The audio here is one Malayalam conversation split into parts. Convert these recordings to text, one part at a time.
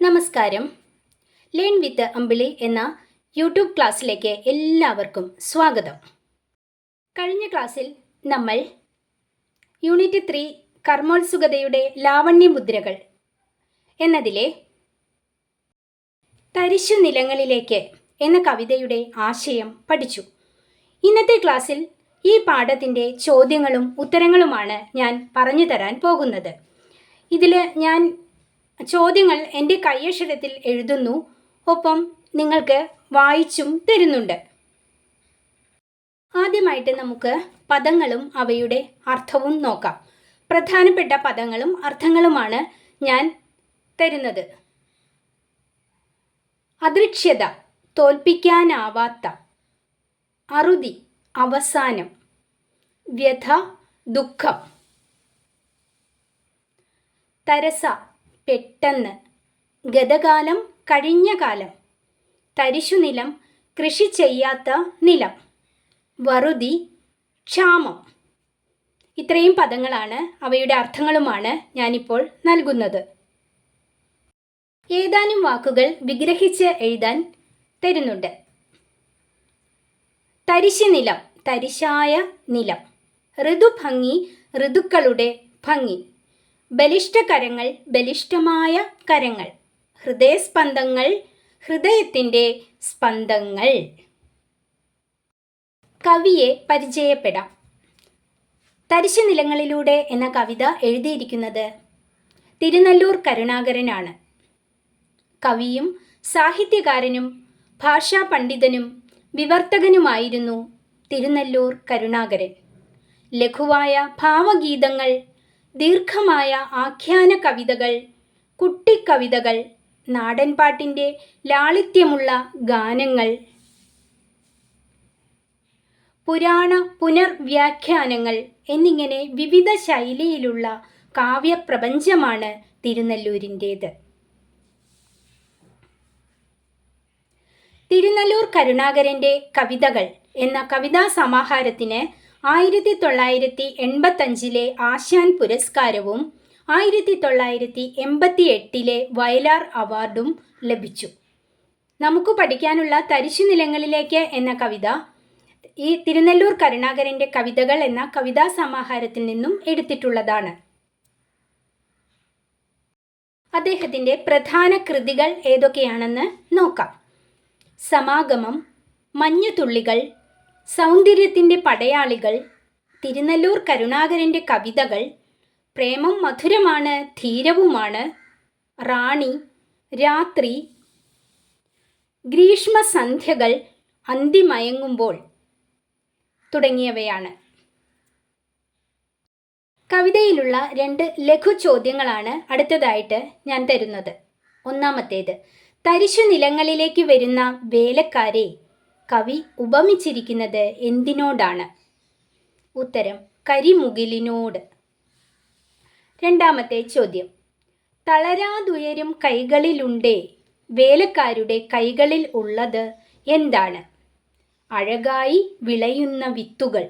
നമസ്കാരം. ലേൺ വിത്ത് അമ്പിളി എന്ന യൂട്യൂബ് ക്ലാസ്സിലേക്ക് എല്ലാവർക്കും സ്വാഗതം. കഴിഞ്ഞ ക്ലാസ്സിൽ നമ്മൾ യൂണിറ്റ് ത്രീ കർമ്മോത്സുകതയുടെ ലാവണ്യമുദ്രകൾ എന്നതിലെ തരിശു നിലങ്ങളിലേക്ക് എന്ന കവിതയുടെ ആശയം പഠിച്ചു. ഇന്നത്തെ ക്ലാസ്സിൽ ഈ പാഠത്തിന്റെ ചോദ്യങ്ങളും ഉത്തരങ്ങളുമാണ് ഞാൻ പറഞ്ഞു തരാൻ പോകുന്നത്. ഇതിൽ ഞാൻ ചോദ്യങ്ങൾ എന്റെ കൈയക്ഷരത്തിൽ എഴുതുന്നു. ഒപ്പം നിങ്ങൾക്ക് വായിച്ചും തരുന്നുണ്ട്. ആദ്യമായിട്ട് നമുക്ക് പദങ്ങളും അവയുടെ അർത്ഥവും നോക്കാം. പ്രധാനപ്പെട്ട പദങ്ങളും അർത്ഥങ്ങളുമാണ് ഞാൻ തരുന്നത്. അദൃക്ഷ്യത തോൽപ്പിക്കാനാവാത്ത അറുതി അവസാനം വ്യഥ ദുഃഖം തരസ പെട്ടെന്ന്. ഗതകാലം കഴിഞ്ഞ കാലം. തരിശുനിലം കൃഷി ചെയ്യാത്ത നിലം. വറുതി ക്ഷാമം. ഇത്രയും പദങ്ങളാണ് അവയുടെ അർത്ഥങ്ങളുമാണ് ഞാനിപ്പോൾ നൽകുന്നത്. ഏതാനും വാക്കുകൾ വിഗ്രഹിച്ച് എഴുതാൻ തരുന്നുണ്ട്. തരിശ് നിലം തരിശായ നിലം. ഋതുഭംഗി ഋതുക്കളുടെ ഭംഗി. ബലിഷ്ഠകരങ്ങൾ ബലിഷ്ഠമായ കരങ്ങൾ. ഹൃദയസ്പന്ദങ്ങൾ ഹൃദയത്തിന്റെ സ്പന്ദങ്ങൾ. കവിയെ പരിചയപ്പെടാം. തരിശു നിലങ്ങളിലൂടെ എന്ന കവിത എഴുതിയിരിക്കുന്നത് തിരുനല്ലൂർ കരുണാകരനാണ്. കവിയും സാഹിത്യകാരനും ഭാഷാ പണ്ഡിതനും വിവർത്തകനുമായിരുന്നു തിരുനല്ലൂർ കരുണാകരൻ. ലഘുവായ ഭാവഗീതങ്ങൾ ദീർഘമായ ആഖ്യാന കവിതകൾ കുട്ടിക്കവിതകൾ നാടൻപാട്ടിന്റെ ലാളിത്യമുള്ള ഗാനങ്ങൾ പുരാണ പുനർവ്യാഖ്യാനങ്ങൾ എന്നിങ്ങനെ വിവിധ ശൈലിയിലുള്ള കാവ്യപ്രപഞ്ചമാണ് തിരുനെല്ലൂരിന്റേത്. തിരുനെല്ലൂർ കരുണാകരന്റെ കവിതകൾ എന്ന കവിതാ സമാഹാരത്തിന് ആയിരത്തി തൊള്ളായിരത്തി എൺപത്തഞ്ചിലെ ആശാൻ പുരസ്കാരവും ആയിരത്തി തൊള്ളായിരത്തി എൺപത്തി എട്ടിലെ വയലാർ അവാർഡും ലഭിച്ചു. നമുക്ക് പഠിക്കാനുള്ള തരിശു നിലങ്ങളിലേക്ക് എന്ന കവിത ഈ തിരുനെല്ലൂർ കരുണാകരന്റെ കവിതകൾ എന്ന കവിതാ സമാഹാരത്തിൽ നിന്നും എടുത്തിട്ടുള്ളതാണ്. അദ്ദേഹത്തിന്റെ പ്രധാന കൃതികൾ ഏതൊക്കെയാണെന്ന് നോക്കാം. സമാഗമം മഞ്ഞുതുള്ളികൾ സൗന്ദര്യത്തിന്റെ പടയാളികൾ തിരുനല്ലൂർ കരുണാകരന്റെ കവിതകൾ പ്രേമം മധുരമാണ് ധീരവുമാണ് റാണി രാത്രി ഗ്രീഷ്മസന്ധ്യകൾ അന്തിമയങ്ങുമ്പോൾ തുടങ്ങിയവയാണ്. കവിതയിലുള്ള രണ്ട് ലഘു ചോദ്യങ്ങളാണ് അടുത്തതായിട്ട് ഞാൻ തരുന്നത്. ഒന്നാമത്തേത് തരിശു നിലങ്ങളിലേക്ക് വരുന്ന വേലക്കാരെ കവി ഉപമിച്ചിരിക്കുന്നത് എന്തിനോടാണ്? ഉത്തരം കരിമുകിലിനോട്. രണ്ടാമത്തെ ചോദ്യം തളരാതുയരും കൈകളിലുണ്ടേ വേലക്കാരുടെ കൈകളിൽ ഉള്ളത് എന്താണ്? അഴകായി വിളയുന്ന വിത്തുകൾ.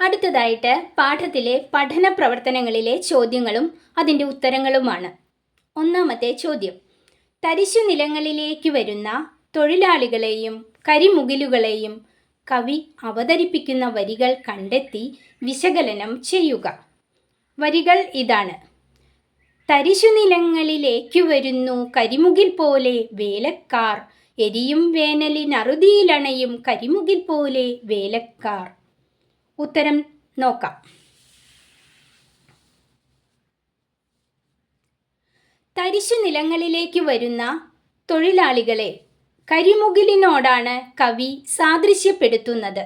അടുത്തതായിട്ട് പാഠത്തിലെ പഠന പ്രവർത്തനങ്ങളിലെ ചോദ്യങ്ങളും അതിന്റെ ഉത്തരങ്ങളുമാണ്. ഒന്നാമത്തെ ചോദ്യം തരിശു നിലങ്ങളിലേക്ക് വരുന്ന തൊഴിലാളികളെയും കരിമുകിലുകളെയും കവി അവതരിപ്പിക്കുന്ന വരികൾ കണ്ടെത്തി വിശകലനം ചെയ്യുക. വരികൾ ഇതാണ്. തരിശുനിലങ്ങളിലേക്കു വരുന്നു കരിമുകിൽ പോലെ വേലക്കാർ. എരിയും വേനലിനറുതിയിലണയും കരിമുകിൽ പോലെ വേലക്കാർ. ഉത്തരം നോക്കാം. തരിശു നിലങ്ങളിലേക്ക് വരുന്ന തൊഴിലാളികളെ കരിമുകിലിനോടാണ് കവി സാദൃശ്യപ്പെടുത്തുന്നത്.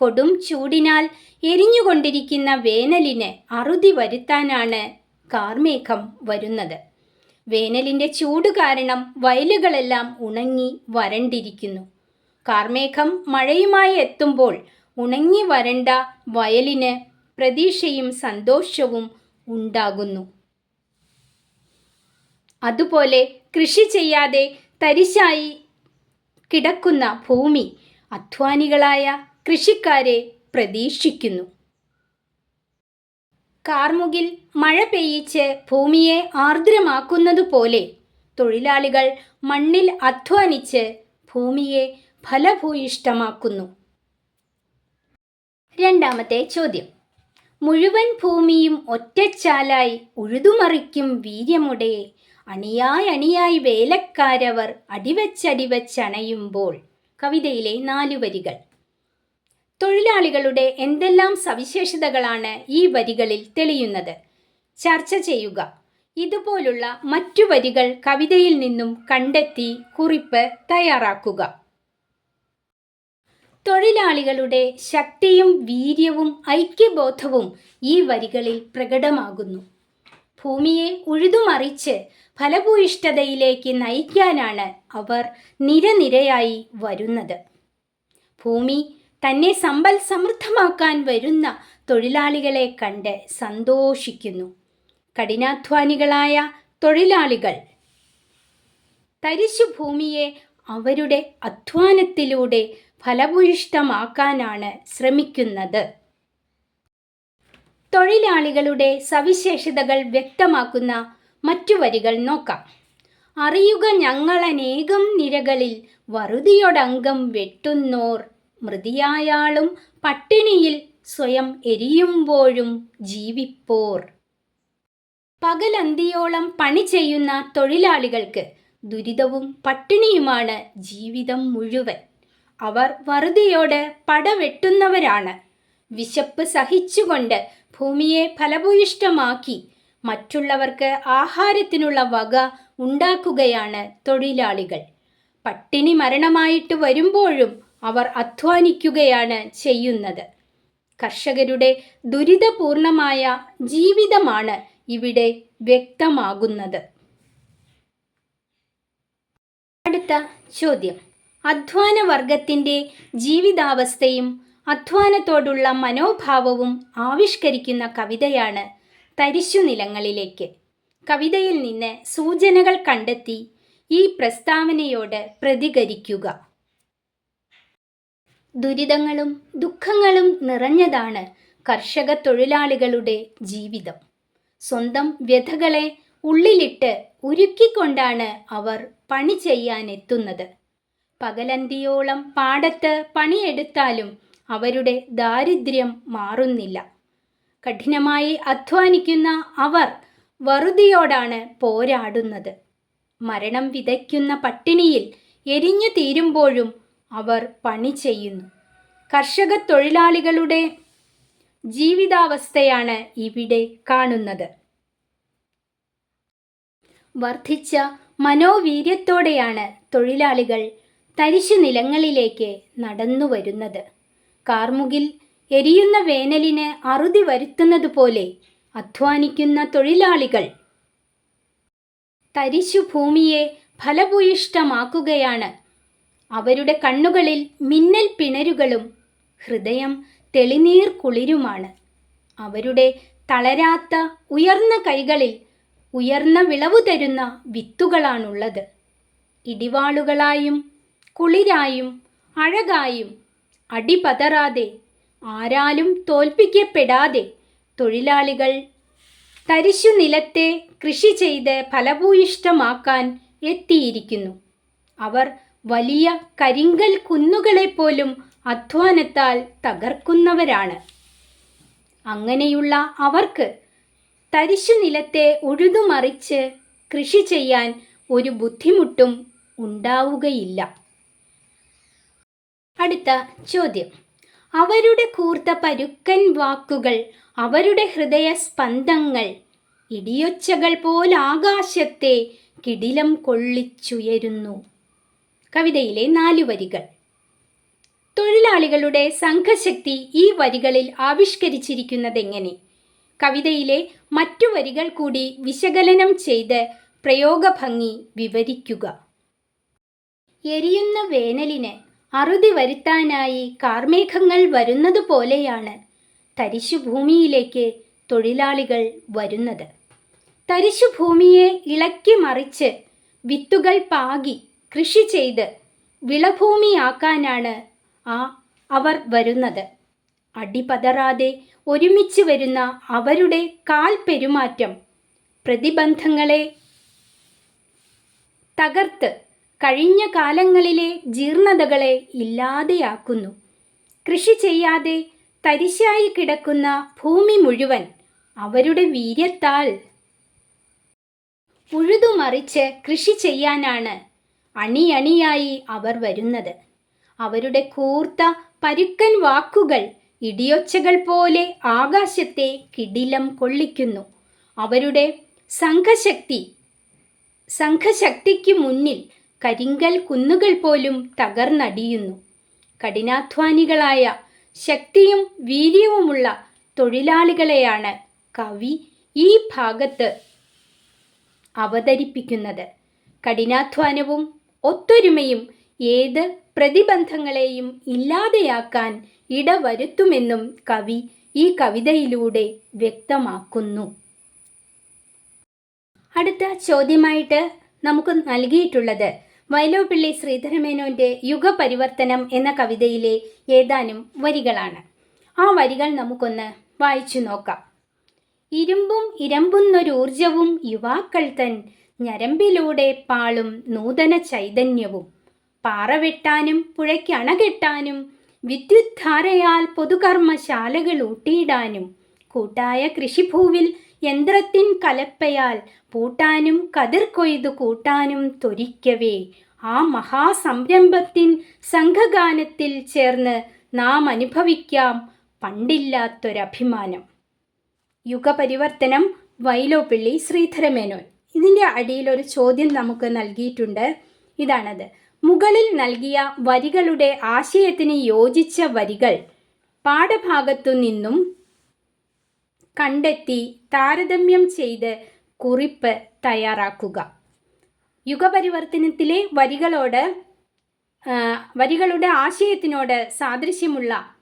കൊടും ചൂടിനാൽ എരിഞ്ഞുകൊണ്ടിരിക്കുന്ന വേനലിന് അറുതി വരുത്താനാണ് കാർമേഘം വരുന്നത്. വേനലിന്റെ ചൂട് കാരണം വയലുകളെല്ലാം ഉണങ്ങി വരണ്ടിരിക്കുന്നു. കാർമേഘം മഴയുമായി എത്തുമ്പോൾ ഉണങ്ങി വരണ്ട വയലിന് പ്രതീക്ഷയും സന്തോഷവും ഉണ്ടാകുന്നു. അതുപോലെ കൃഷി ചെയ്യാതെ തരിശായി കിടക്കുന്ന ഭൂമി അധ്വാനികളായ കൃഷിക്കാരെ പ്രതീക്ഷിക്കുന്നു. കാർമുകിൽ മഴ പെയ്യിച്ച് ഭൂമിയെ ആർദ്രമാക്കുന്നതുപോലെ തൊഴിലാളികൾ മണ്ണിൽ അധ്വാനിച്ച് ഭൂമിയെ ഫലഭൂയിഷ്ടമാക്കുന്നു രണ്ടാമത്തെ ചോദ്യം. മുഴുവൻ ഭൂമിയും ഒറ്റച്ചാലായി ഉഴുതുമറിക്കും വീര്യമുടെ. അണിയായി അണിയായി വേലക്കാരവർ അടിവച്ചടിവച്ചണയുമ്പോൾ. കവിതയിലെ നാലു വരികൾ. തൊഴിലാളികളുടെ എന്തെല്ലാം സവിശേഷതകളാണ് ഈ വരികളിൽ തെളിയുന്നത്? ചർച്ച ചെയ്യുക. ഇതുപോലുള്ള മറ്റു വരികൾ കവിതയിൽ നിന്നും കണ്ടെത്തി കുറിപ്പ് തയ്യാറാക്കുക. തൊഴിലാളികളുടെ ശക്തിയും വീര്യവും ഐക്യബോധവും ഈ വരികളിൽ പ്രകടമാകുന്നു. ഭൂമിയെ ഉഴുതുമറിച്ച് ഫലഭൂയിഷ്ഠതയിലേക്ക് നയിക്കാനാണ് അവർ നിരനിരയായി വരുന്നത്. ഭൂമി തന്നെ സമ്പൽ സമൃദ്ധമാക്കാൻ വരുന്ന തൊഴിലാളികളെ കണ്ട് സന്തോഷിക്കുന്നു. കഠിനാധ്വാനികളായ തൊഴിലാളികൾ തരിശു ഭൂമിയെ അവരുടെ അധ്വാനത്തിലൂടെ ഫലഭൂയിഷ്ടമാക്കാനാണ് ശ്രമിക്കുന്നത്. തൊഴിലാളികളുടെ സവിശേഷതകൾ വ്യക്തമാക്കുന്ന മറ്റു വരികൾ നോക്കാം. അറിയുക ഞങ്ങളനേകം നിരകളിൽ വറുതിയൊടങ്കം വെട്ടുന്നോർ മൃതിയായാളും പട്ടിണിയിൽ സ്വയം എരിയുമ്പോഴും ജീവിപ്പോർ. പകലന്തിയോളം പണി ചെയ്യുന്ന തൊഴിലാളികൾക്ക് ദുരിതവും പട്ടിണിയുമാണ് ജീവിതം മുഴുവൻ. അവർ വറുതിയോട് പടവെട്ടുന്നവരാണ്. വിശപ്പ് സഹിച്ചുകൊണ്ട് ഭൂമിയെ ഫലഭൂയിഷ്ടമാക്കി മറ്റുള്ളവർക്ക് ആഹാരത്തിനുള്ള വക ഉണ്ടാക്കുകയാണ് തൊഴിലാളികൾ. പട്ടിണി മരണമായിട്ട് വരുമ്പോഴും അവർ അധ്വാനിക്കുകയാണ് ചെയ്യുന്നത്. കർഷകരുടെ ദുരിതപൂർണമായ ജീവിതമാണ് ഇവിടെ വ്യക്തമാകുന്നത്. അടുത്ത ചോദ്യം. അധ്വാന വർഗത്തിന്റെ ജീവിതാവസ്ഥയും അധ്വാനത്തോടുള്ള മനോഭാവവും ആവിഷ്കരിക്കുന്ന കവിതയാണ് തരിശുനിലങ്ങളിലേക്ക് കവിതയിൽ നിന്ന് സൂചനകൾ കണ്ടെത്തി ഈ പ്രസ്താവനയോട് പ്രതികരിക്കുക. ദുരിതങ്ങളും ദുഃഖങ്ങളും നിറഞ്ഞതാണ് കർഷക തൊഴിലാളികളുടെ ജീവിതം. സ്വന്തം വ്യഥകളെ ഉള്ളിലിട്ട് ഉരുക്കിക്കൊണ്ടാണ് അവർ പണി ചെയ്യാനെത്തുന്നത്. പകലന്തിയോളം പാടത്ത് പണിയെടുത്താലും അവരുടെ ദാരിദ്ര്യം മാറുന്നില്ല. കഠിനമായി അധ്വാനിക്കുന്ന അവർ വറുതിയോടാണ് പോരാടുന്നത്. മരണം വിതയ്ക്കുന്ന പട്ടിണിയിൽ എരിഞ്ഞു തീരുമ്പോഴും അവർ പണി ചെയ്യുന്നു. കർഷക തൊഴിലാളികളുടെ ജീവിതാവസ്ഥയാണ് ഇവിടെ കാണുന്നത്. വർദ്ധിച്ച മനോവീര്യത്തോടെയാണ് തൊഴിലാളികൾ തരിശു നിലങ്ങളിലേക്ക് നടന്നു വരുന്നത് കാർമുകിൽ എരിയുന്ന വേനലിന് അറുതി വരുത്തുന്നത് പോലെ അധ്വാനിക്കുന്ന തൊഴിലാളികൾ തരിശു ഭൂമിയെ ഫലഭൂയിഷ്ടമാക്കുകയാണ് അവരുടെ കണ്ണുകളിൽ മിന്നൽ പിണരുകളും ഹൃദയം തെളിനീർ കുളിരുമാണ്. അവരുടെ തളരാത്ത ഉയർന്ന കൈകളിൽ ഉയർന്ന വിളവു തരുന്ന വിത്തുകളാണുള്ളത്. ഇടിവാളുകളായും കുളിരായും അഴകായും അടിപതറാതെ ആരാലും തോൽപ്പിക്കപ്പെടാതെ തൊഴിലാളികൾ തരിശു നിലത്തെ കൃഷി ചെയ്ത് ഫലഭൂയിഷ്ടമാക്കാൻ എത്തിയിരിക്കുന്നു. അവർ വലിയ കരിങ്കൽ കുന്നുകളെപ്പോലും അധ്വാനത്താൽ തകർക്കുന്നവരാണ്. അങ്ങനെയുള്ള അവർക്ക് തരിശു നിലത്തെ ഉഴുതുമറിച്ച് കൃഷി ചെയ്യാൻ ഒരു ബുദ്ധിമുട്ടും ഉണ്ടാവുകയില്ല. അടുത്ത ചോദ്യം. അവരുടെ കൂർത്ത പരുക്കൻ വാക്കുകൾ അവരുടെ ഹൃദയ സ്പന്ദങ്ങൾ ഇടിയൊച്ചകൾ പോലാകാശത്തെ കിടിലം കൊള്ളിച്ചുയരുന്നു. കവിതയിലെ നാലു വരികൾ. തൊഴിലാളികളുടെ സംഘശക്തി ഈ വരികളിൽ ആവിഷ്കരിച്ചിരിക്കുന്നതെങ്ങനെ? കവിതയിലെ മറ്റു വരികൾ കൂടി വിശകലനം ചെയ്ത് പ്രയോഗഭംഗി വിവരിക്കുക. എരിയുന്ന വേനലിന് അറുതി വരുത്താനായി കാർമേഘങ്ങൾ വരുന്നത് പോലെയാണ് തരിശുഭൂമിയിലേക്ക് തൊഴിലാളികൾ വരുന്നത്. തരിശുഭൂമിയെ ഇളക്കി മറിച്ച് വിത്തുകൾ പാകി കൃഷി ചെയ്ത് വിളഭൂമിയാക്കാനാണ് ആ അവർ വരുന്നത്. അടിപതറാതെ ഒരുമിച്ച് വരുന്ന അവരുടെ കാൽ പെരുമാറ്റം പ്രതിബന്ധങ്ങളെ തകർത്ത് കഴിഞ്ഞ കാലങ്ങളിലെ ജീർണതകളെ ഇല്ലാതെയാക്കുന്നു. കൃഷി ചെയ്യാതെ തരിശായി കിടക്കുന്ന ഭൂമി മുഴുവൻ അവരുടെ വീര്യത്താൽ ഉഴുതുമറിച്ച് കൃഷി ചെയ്യാനാണ് അണിയണിയായി അവർ വരുന്നത്. അവരുടെ കൂർത്ത പരുക്കൻ വാക്കുകൾ ഇടിയൊച്ചകൾ പോലെ ആകാശത്തെ കിടിലം കൊള്ളിക്കുന്നു. അവരുടെ സംഘശക്തി സംഘശക്തിക്ക് മുന്നിൽ കരിങ്കൽ കുന്നുകൾ പോലും തകർന്നടിയുന്നു. കഠിനാധ്വാനികളായ ശക്തിയും വീര്യവുമുള്ള തൊഴിലാളികളെയാണ് കവി ഈ ഭാഗത്ത് അവതരിപ്പിക്കുന്നത്. കഠിനാധ്വാനവും ഒത്തൊരുമയും ഏത് പ്രതിബന്ധങ്ങളെയും ഇല്ലാതെയാക്കാൻ ഇടവരുത്തുമെന്നും കവി ഈ കവിതയിലൂടെ വ്യക്തമാക്കുന്നു. അടുത്ത ചോദ്യമായിട്ട് നമുക്ക് നൽകിയിട്ടുള്ളത് വയലോപ്പിള്ളി ശ്രീധരമേനോന്റെ യുഗപരിവർത്തനം എന്ന കവിതയിലെ ഏതാനും വരികളാണ്. ആ വരികൾ നമുക്കൊന്ന് വായിച്ചു നോക്കാം. ഇരുമ്പും ഇരമ്പുന്നൊരൂർജവും യുവാക്കൾ തൻ ഞരമ്പിലൂടെ പാളും നൂതന ചൈതന്യവും. പാറ വെട്ടാനും പുഴയ്ക്ക് അണകെട്ടാനും വിദ്യുദ്ധാരയാൽ പൊതുകർമ്മശാലകൾ ഊട്ടിയിടാനും കൂട്ടായ കൃഷിഭൂവിൽ യന്ത്രത്തിൻ കലപ്പയാൽ പൂട്ടാനും കതിർ കൊയ്തു കൂട്ടാനും തൊരിക്കവേ ആ മഹാസംരംഭത്തിൻ സംഘഗാനത്തിൽ ചേർന്ന് നാം അനുഭവിക്കാം പണ്ടില്ലാത്തൊരഭിമാനം. യുഗപരിവർത്തനം വൈലോപ്പിള്ളി ശ്രീധരമേനോൻ. ഇതിന്റെ അടിയിൽ ഒരു ചോദ്യം നമുക്ക് നൽകിയിട്ടുണ്ട്. ഇതാണത്. മുകളിൽ നൽകിയ വരികളുടെ ആശയത്തിന് യോജിച്ച വരികൾ പാഠഭാഗത്തു നിന്നും കണ്ടെത്തി താരതമ്യം ചെയ്ത് കുറിപ്പ് തയ്യാറാക്കുക. യുഗപരിവർത്തനത്തിലെ വരികളോട് വരികളുടെ ആശയത്തിനോട് സാദൃശ്യമുള്ള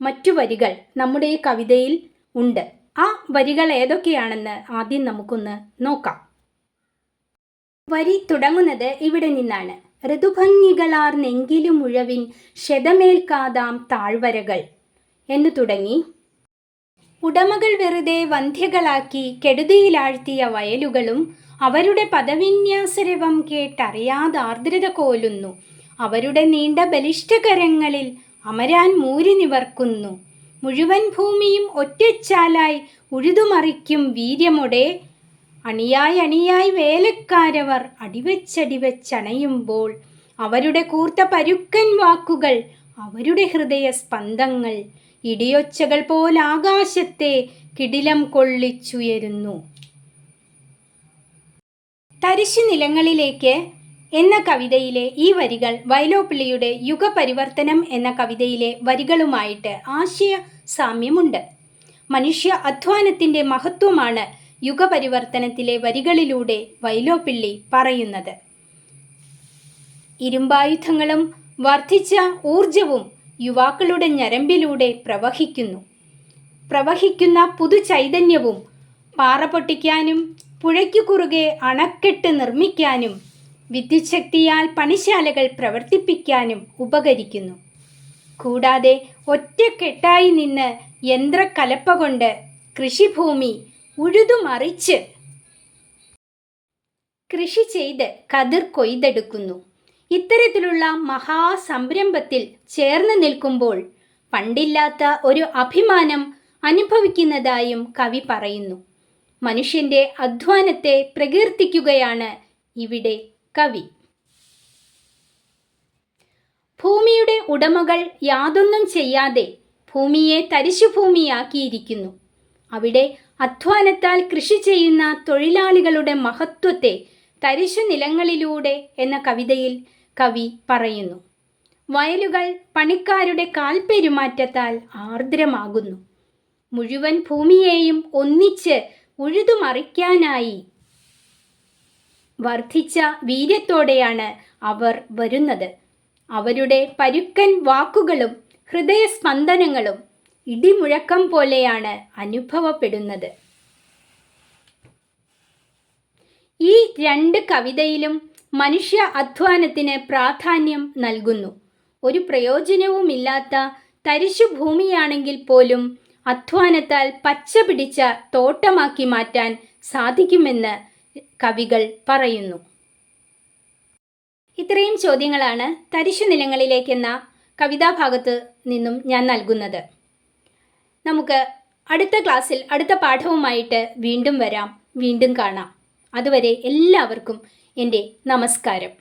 മറ്റു വരികൾ നമ്മുടെ ഈ കവിതയിൽ ഉണ്ട്. ആ വരികൾ ഏതൊക്കെയാണെന്ന് ആദ്യം നമുക്കൊന്ന് നോക്കാം. വരി തുടങ്ങുന്നത് ഇവിടെ നിന്നാണ്. ഋതുഭംഗികളാർ നെങ്കിലും ഉഴവിൻ ക്ഷതമേൽക്കാതാം താഴ്വരകൾ എന്ന് തുടങ്ങി. ഉടമകൾ വെറുതെ വന്ധ്യകളാക്കി കെടുതിയിലാഴ്ത്തിയ വയലുകളും അവരുടെ പദവിന്യാസരവം കേട്ടറിയാതെ ആർദ്രത കോലുന്നു. അവരുടെ നീണ്ട ബലിഷ്ടകരങ്ങളിൽ അമരാൻ മൂരി നിവർക്കുന്നു. മുഴുവൻ ഭൂമിയും ഒറ്റച്ചാലായി ഉഴുതുമറിക്കും വീര്യമൊടെ. അണിയായി അണിയായി വേലക്കാരവർ അടിവച്ചടിവച്ചണയുമ്പോൾ അവരുടെ കൂർത്ത പരുക്കൻ വാക്കുകൾ അവരുടെ ഹൃദയ സ്പന്ദങ്ങൾ ഇടിയൊച്ചകൾ പോലാകാശത്തെ കിടിലം കൊള്ളിച്ചുയരുന്നു. തരിശു നിലങ്ങളിലേക്ക് എന്ന കവിതയിലെ ഈ വരികൾ വയലോപ്പിള്ളിയുടെ യുഗപരിവർത്തനം എന്ന കവിതയിലെ വരികളുമായിട്ട് ആശയ സാമ്യമുണ്ട് മനുഷ്യ അധ്വാനത്തിന്റെ മഹത്വമാണ് യുഗപരിവർത്തനത്തിലെ വരികളിലൂടെ വൈലോപ്പിള്ളി പറയുന്നത്. ഇരുമ്പായുധങ്ങളും വർദ്ധിച്ച ഊർജവും യുവാക്കളുടെ ഞരമ്പിലൂടെ പ്രവഹിക്കുന്നു. പ്രവഹിക്കുന്ന പുതു ചൈതന്യവും പാറ പൊട്ടിക്കാനും പുഴയ്ക്കു കുറുകെ അണക്കെട്ട് നിർമ്മിക്കാനും വിദ്യുച്ഛക്തിയാൽ പണിശാലകൾ പ്രവർത്തിപ്പിക്കാനും ഉപകരിക്കുന്നു. കൂടാതെ ഒറ്റക്കെട്ടായി നിന്ന് യന്ത്രക്കലപ്പ കൊണ്ട് കൃഷിഭൂമി ഉഴുതുമറിച്ച് കൃഷി ചെയ്ത് കതിർ കൊയ്തെടുക്കുന്നു. ഇത്തരത്തിലുള്ള മഹാസംരംഭത്തിൽ ചേർന്ന് നിൽക്കുമ്പോൾ പണ്ടില്ലാത്ത ഒരു അഭിമാനം അനുഭവിക്കുന്നതായും കവി പറയുന്നു. മനുഷ്യന്റെ അധ്വാനത്തെ പ്രകീർത്തിക്കുകയാണ് ഇവിടെ കവി. ഭൂമിയുടെ ഉടമകൾ യാതൊന്നും ചെയ്യാതെ ഭൂമിയെ തരിശുഭൂമിയാക്കിയിരിക്കുന്നു. അവിടെ അധ്വാനത്താൽ കൃഷി ചെയ്യുന്ന തൊഴിലാളികളുടെ മഹത്വത്തെ തരിശു നിലങ്ങളിലൂടെ എന്ന കവിതയിൽ കവി പറയുന്നു. വയലുകൾ പണിക്കാരുടെ കാൽപ്പെരുമാറ്റത്താൽ ആർദ്രമാകുന്നു. മുഴുവൻ ഭൂമിയെയും ഒന്നിച്ച് ഉഴുതുമറിക്കാനായി വർദ്ധിച്ച വീര്യത്തോടെയാണ് അവർ വരുന്നത്. അവരുടെ പരുക്കൻ വാക്കുകളും ഹൃദയസ്പന്ദനങ്ങളും ഇടിമുഴക്കം പോലെയാണ് അനുഭവപ്പെടുന്നത്. ഈ രണ്ട് കവിതയിലും മനുഷ്യ അധ്വാനത്തിന് പ്രാധാന്യം നൽകുന്നു. ഒരു പ്രയോജനവുമില്ലാത്ത തരിശു ഭൂമിയാണെങ്കിൽ പോലും അധ്വാനത്താൽ പച്ച പിടിച്ച തോട്ടമാക്കി മാറ്റാൻ സാധിക്കുമെന്ന് കവികൾ പറയുന്നു. ഇത്രയും ചോദ്യങ്ങളാണ് തരിശു നിലങ്ങളിലേക്കെന്ന കവിതാഭാഗത്ത് നിന്നും ഞാൻ നൽകുന്നത്. നമുക്ക് അടുത്ത ക്ലാസ്സിൽ അടുത്ത പാഠവുമായിട്ട് വീണ്ടും വരാം. വീണ്ടും കാണാം. അതുവരെ എല്ലാവർക്കും എന്റെ നമസ്കാരം.